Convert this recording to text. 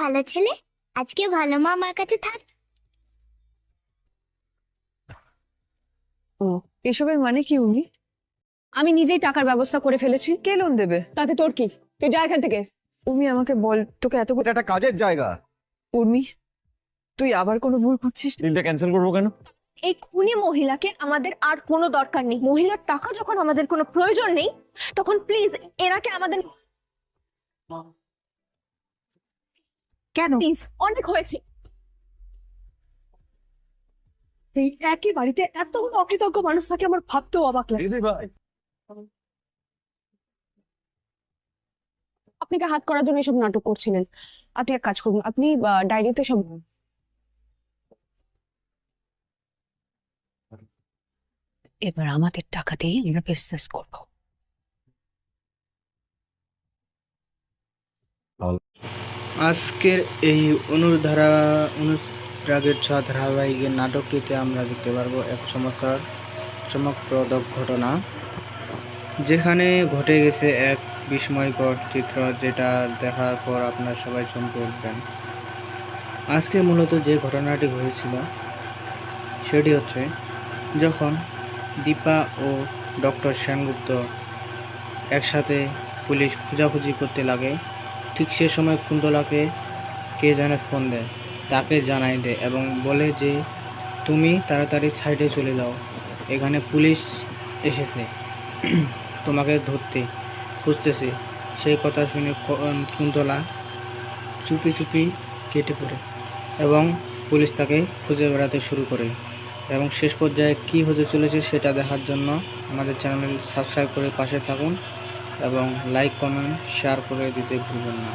ভালো ছেলে? আজকে ভালো মা আমার কাছে থাক। ও এসবের মানে কি উনি? আমি নিজেই টাকার ব্যবস্থা করে ফেলেছি। কে লোন দেবে? তাতে তোর কি? তুই যা এখান থেকে। উর্মি আমাকে বল তোকে এত এটা একটা কাজের জায়গা। উর্মি তুই আবার কোনো ভুল করছিস? ডিলটা ক্যান্সেল করব কেন? এই খুনি মহিলাকে আমাদের আর কোনো দরকার নেই। মহিলার টাকা যখন আমাদের কোনো প্রয়োজন নেই তখন প্লিজ এনাকে আমাদের কেন? প্লিজ অনেক হয়েছে। এই একই বাড়িতে এতগুলো অকৃতজ্ঞ মানুষ থাকে আমার ভাবতেও অবাক লাগে। ভাই। আপনাকে হাত করার জন্য এসব নাটক করছিলেন। আপনি এক কাজ করুন আপনি ডায়েরিতে সব এবার আমাদের টাকা দিয়ে আমরা বিজনেস করব। আজকের এই অনুধারা, অনুরাগের ছোঁয়া ধারাবাহিকের নাটকটিতে আমরা দেখতে পারব এক চমৎকার চমকপ্রদ ঘটনা, যেখানে ঘটে গেছে এক বিস্ময়কর চিত্র যেটা দেখার পর আপনার সবাই চমকে উঠবেন। আজকে মূলত যে ঘটনাটি হয়েছিল সেটি হচ্ছে যখন দীপা ও ডক্টর সেনগুপ্ত একসাথে পুলিশ খোঁজাখুঁজি করতে লাগে ঠিক সে সময় কুন্তলাকে কে যেন ফোন দেয়। তাকে জানাই দেয় এবং বলে যে, তুমি তাড়াতাড়ি সাইডে চলে যাও। এখানে পুলিশ এসেছে। তোমাকে ধরতে খুঁজতেছে। সেই কথা শুনে কুন্তলা চুপি চুপি কেটে পড়ে এবং পুলিশ তাকে খুঁজে বেড়াতে শুরু করে। এবং শেষ পর্যায়ে কী হতে চলেছে সেটা দেখার জন্য আমাদের চ্যানেল সাবস্ক্রাইব করে পাশে থাকুন। এবং লাইক কমেন্ট শেয়ার করে দিতে ভুলবেন না।